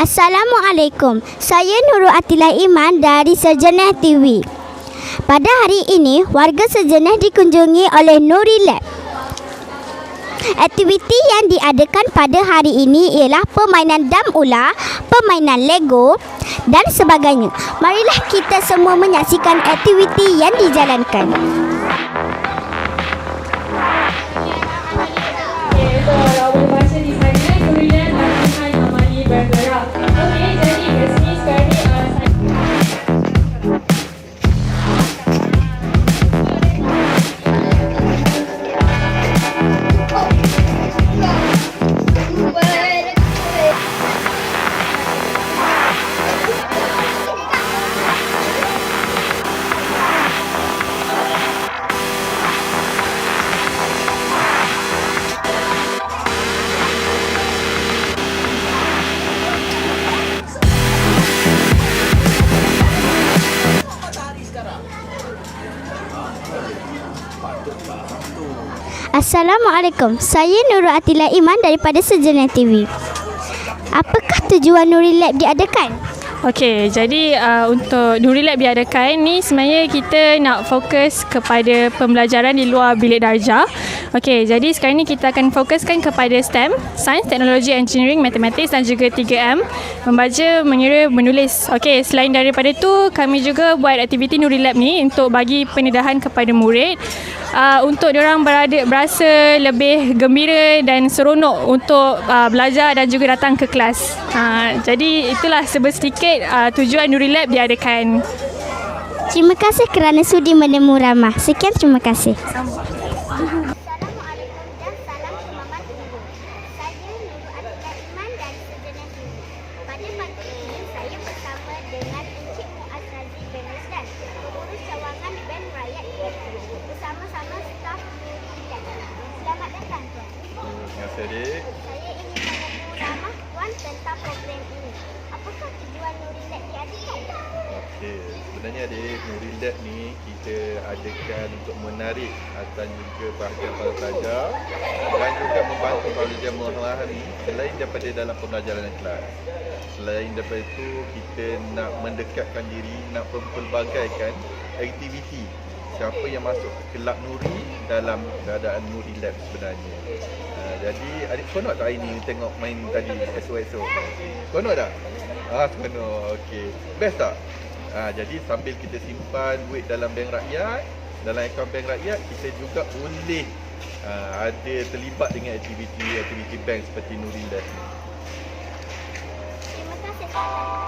Assalamualaikum. Saya Nurul Atila Iman dari Sejenah TV. Pada hari ini, warga Sejenah dikunjungi oleh Nuri Lab. Aktiviti yang diadakan pada hari ini ialah permainan dam ular, permainan Lego dan sebagainya. Marilah kita semua menyaksikan aktiviti yang dijalankan. Assalamualaikum. Saya Nurul Atila Iman daripada Sejenah TV. Apakah tujuan Nuri Lab diadakan? Okey, jadi uh, untuk Nuri Lab diadakan ni sebenarnya kita nak fokus kepada pembelajaran di luar bilik darjah. Okey, jadi sekarang ni kita akan fokuskan kepada STEM, Sains, Teknologi, Engineering, Mathematics dan juga 3M, membaca, mengira, menulis. Okey, selain daripada itu, kami juga buat aktiviti Nuri Lab ni untuk bagi penedahan kepada murid uh, untuk diorang berada berasa lebih gembira dan seronok untuk uh, belajar dan juga datang ke kelas. Uh, jadi itulah sedikit uh, tujuan Nuri Lab diadakan. Terima kasih kerana sudi menemu ramah. Sekian terima kasih. Pada Adik. Saya ingin menemu ramah Tuan tentang program ini. Apakah tujuan Nurilan diadakan? Okey, sebenarnya adik Nuri Lab ni kita adakan untuk menarik dan juga perhatian para pelajar dan juga membantu pelajar memahami selain daripada dalam pembelajaran kelas. Selain daripada itu, kita nak mendekatkan diri, nak mempelbagaikan aktiviti siapa yang masuk kelab Nuri dalam keadaan Nuri Lab sebenarnya. Uh, jadi adik seronok tak hari ni tengok main tadi esok-esok? Seronok tak? Ah, seronok. Okey. Best tak? Ha, jadi sambil kita simpan duit dalam bank rakyat, dalam akaun bank rakyat, kita juga boleh ha, ada terlibat dengan aktiviti-aktiviti bank seperti Nurilah ni. Terima kasih.